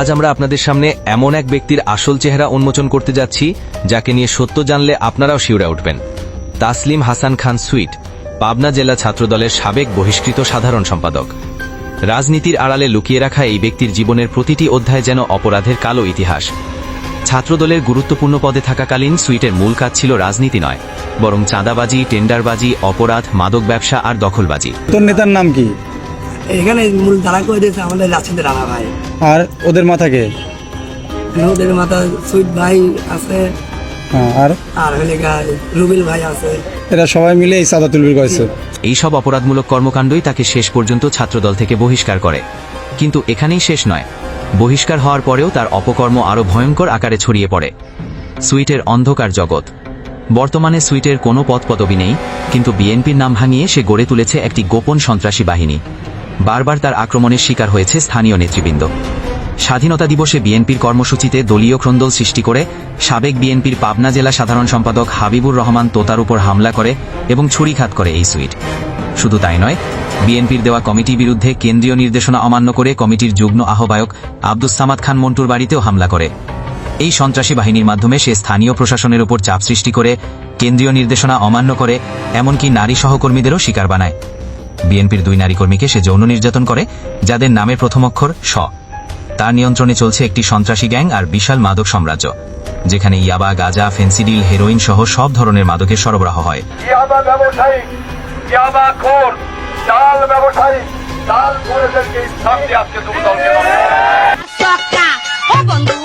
আজ আমরা আপনাদের সামনে এমন এক ব্যক্তির আসল চেহারা উন্মোচন করতে যাচ্ছি, যাকে নিয়ে সত্য জানলে আপনারাও শিউরে উঠবেন। তাসলিম হাসান খান সুইট, পাবনা জেলা ছাত্রদলের সাবেক বহিষ্কৃত সাধারণ সম্পাদক। রাজনীতির আড়ালে লুকিয়ে রাখা এই ব্যক্তির জীবনের প্রতিটি অধ্যায় যেন অপরাধের কালো ইতিহাস। ছাত্রদলের গুরুত্বপূর্ণ পদে থাকাকালীন সুইটের মূল কাজ ছিল রাজনীতি নয়, বরং চাঁদাবাজি, টেন্ডারবাজি, অপরাধ, মাদক ব্যবসা আর দখলবাজি। তোর নেতার নাম কি? এখানে মূল দাঁড়া করে দিয়েছে আমাদের রাশিদের রানা ভাই। আর ওদের মাথাকে ওদের মাথা সুইট ভাই আছে। হ্যাঁ, আর? আর হলে রুবেল ভাই আছে। এরা সবাই মিলে এই সাদা তুলবির করেছে। এই সব অপরাধমূলক কর্মকাণ্ডই তাকে শেষ পর্যন্ত ছাত্রদল থেকে বহিষ্কার করে। কিন্তু এখানেই শেষ নয়। বহিষ্কার হওয়ার পরেও তার অপকর্ম আরও ভয়ঙ্কর আকারে ছড়িয়ে পড়ে। সুইটের অন্ধকার জগৎ। বর্তমানে সুইটের কোনো পদপদবি নেই কিন্তু বিএনপির নাম ভাঙিয়ে সে গড়ে তুলেছে একটি গোপন সন্ত্রাসী বাহিনী। বারবার তার আক্রমণের শিকার হয়েছে স্থানীয় নেতৃবৃন্দ। স্বাধীনতা দিবসে বিএনপির কর্মসূচিতে দলীয় ক্রন্দল সৃষ্টি করে সাবেক বিএনপির পাবনা জেলা সাধারণ সম্পাদক হাবিবুর রহমান তোতার উপর হামলা করে এবং ছুরিঘাত করে এই সুইট। শুধু তাই নয়, বিএনপির দেওয়া কমিটির বিরুদ্ধে কেন্দ্রীয় নির্দেশনা অমান্য করে কমিটির যুগ্ম আহ্বায়ক আব্দুস সামাদ খান মন্টুর বাড়িতেও হামলা করে। এই সন্ত্রাসী বাহিনীর মাধ্যমে সে স্থানীয় প্রশাসনের উপর চাপ সৃষ্টি করে, কেন্দ্রীয় নির্দেশনা অমান্য করে, এমনকি নারী সহকর্মীদেরও শিকার বানায়। বিএনপির দুই নারী কর্মীকে সে যৌন নির্যাতন করে যাদের নামের প্রথম অক্ষর স তার নিয়ন্ত্রণে চলছে একটি সন্ত্রাসী গ্যাং আর বিশাল মাদক সাম্রাজ্য যেখানে ইয়াবা গাজা ফেন্সিডিল হেরোইন সহ সব ধরনের মাদকের সরবরাহ হয়। ইয়াবা ব্যবসায়ী ইয়াবা খোর চাল ব্যবসায়ী চাল খোরদেরকে সামনে আজকে তুমি দলকে বন্ধু।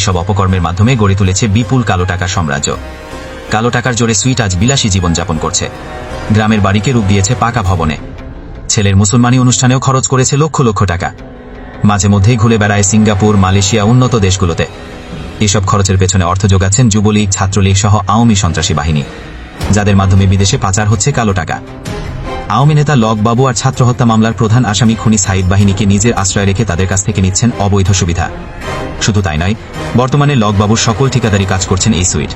এইসব অপকর্মের মাধ্যমে গড়ে তুলেছে বিপুল কালো টাকার সাম্রাজ্য। কালো টাকার জোরে সুইট আজ বিলাসী জীবনযাপন করছে। গ্রামের বাড়িকে রূপ দিয়েছে পাকা ভবনে। ছেলের মুসলমানি অনুষ্ঠানেও খরচ করেছে লক্ষ লক্ষ টাকা। মাঝে মধ্যেই ঘুরে বেড়ায় সিঙ্গাপুর, মালয়েশিয়া উন্নত দেশগুলোতে। এসব খরচের পেছনে অর্থ যোগাচ্ছেন যুবলীগ, ছাত্রলীগ সহ আওয়ামী সন্ত্রাসী বাহিনী। যাদের মাধ্যমে বিদেশে পাচার হচ্ছে কালো টাকা। আওয়ামী নেতা লকবাবু আর ছাত্র হত্যা মামলার প্রধান আসামি খুনি সাইদ বাহিনীকে নিজের আশ্রয় রেখে তাদের কাছ থেকে নিচ্ছেন অবৈধ সুবিধা। শুধু তাই নয়, বর্তমানে লকবাবুর সকল ঠিকাদারি কাজ করছেন এই সুইট।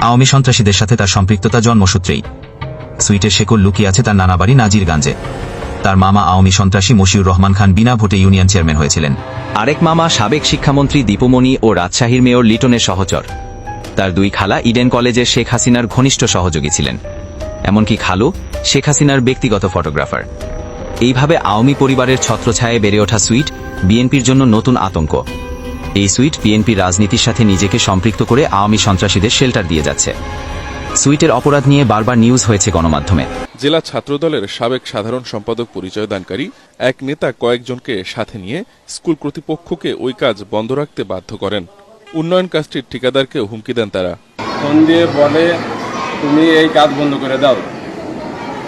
আওয়ামী সন্ত্রাসীদের সাথে তার সম্পৃক্ততা জন্মসূত্রেই। সুইটের শেকল লুকিয়ে আছে তার নানা বাড়ি নাজিরগঞ্জে। তার মামা আওয়ামী সন্ত্রাসী মশিউর রহমান খান বিনা ভোটে ইউনিয়ন চেয়ারম্যান হয়েছিলেন। আরেক মামা সাবেক শিক্ষামন্ত্রী দীপমণি ও রাজশাহীর মেয়র লিটনের সহচর। তার দুই খালা ইডেন কলেজের শেখ হাসিনার ঘনিষ্ঠ সহযোগী ছিলেন। এমনকি খালু শেখ হাসিনার ব্যক্তিগত ফটোগ্রাফার। এইভাবে আওয়ামী পরিবারের ছত্রছায়ায় বেড়ে ওঠা সুইট বিএনপির জন্য নতুন আতঙ্ক। এই সুইট বিএনপির রাজনীতির সাথে নিজেকে সম্পৃক্ত করে আওয়ামী সন্ত্রাসীদের শেল্টার দিয়ে যাচ্ছে। সুইটের অপরাধ নিয়ে বারবার নিউজ হয়েছে গণমাধ্যমে। জেলা ছাত্রদলের সাবেক সাধারণ সম্পাদক পরিচয় দানকারী এক নেতা কয়েকজনকে সাথে নিয়ে স্কুল কর্তৃপক্ষকে ওই কাজ বন্ধ রাখতে বাধ্য করেন। উন্নয়ন কাজটির ঠিকাদারকে হুমকি দেন তারা। ফোন দিয়ে বলে তুমি এই কাজ বন্ধ করে দাও।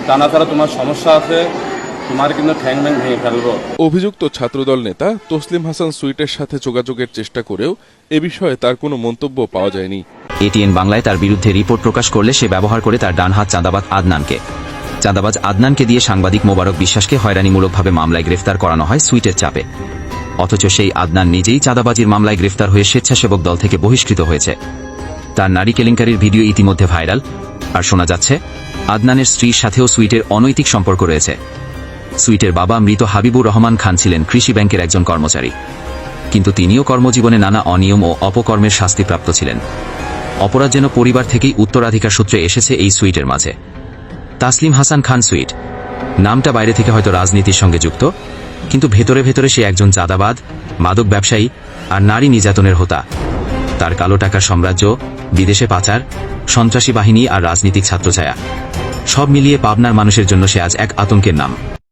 তা না ছাড়া তোমার সমস্যা আছে তোমার কিন্তু ঠ্যাং ম্যাং ভেঙে ফেলব। অভিযুক্ত ছাত্রদল নেতা তসলিম হাসান সুইটের সাথে যোগাযোগের চেষ্টা করেও এ বিষয়ে তার কোনো মন্তব্য পাওয়া যায়নি। এটিএন বাংলায় তার বিরুদ্ধে রিপোর্ট প্রকাশ করলে সে ব্যবহার করে তার ডান হাত চাঁদাবাজ আদনানকে। চাঁদাবাজ আদনানকে দিয়ে সাংবাদিক মোবারক বিশ্বাসকে হয়রানিমূলকভাবে মামলায় গ্রেফতার করানো হয় সুইটের চাপে। অথচ সেই আদনান নিজেই চাঁদাবাজির মামলায় গ্রেফতার হয়ে স্বেচ্ছাসেবক দল থেকে বহিষ্কৃত হয়েছে। তার নারী কেলেঙ্কারির ভিডিও ইতিমধ্যে ভাইরাল। আর শোনা যাচ্ছে, আদনানের স্ত্রীর সাথেও সুইটের অনৈতিক সম্পর্ক রয়েছে। সুইটের বাবা মৃত হাবিবুর রহমান খান ছিলেন কৃষি ব্যাংকের একজন কর্মচারী। কিন্তু তিনিও কর্মজীবনে নানা অনিয়ম ও অপকর্মের শাস্তিপ্রাপ্ত ছিলেন। অপরাধ যেন পরিবার থেকেই উত্তরাধিকার সূত্রে এসেছে এই সুইটের মাঝে। তাসলিম হাসান খান সুইট। নামটা বাইরে থেকে হয়তো রাজনীতির সঙ্গে যুক্ত, কিন্তু ভেতরে ভেতরে সে একজন চাঁদাবাদ, মাদক ব্যবসায়ী আর নারী নির্যাতনের হোতা। তার কালো টাকা সাম্রাজ্য, বিদেশে পাচার, সন্ত্রাসী বাহিনী আর রাজনীতিক ছাত্রছায়া। সব মিলিয়ে পাবনার মানুষের জন্য সে আজ এক আতঙ্কের নাম।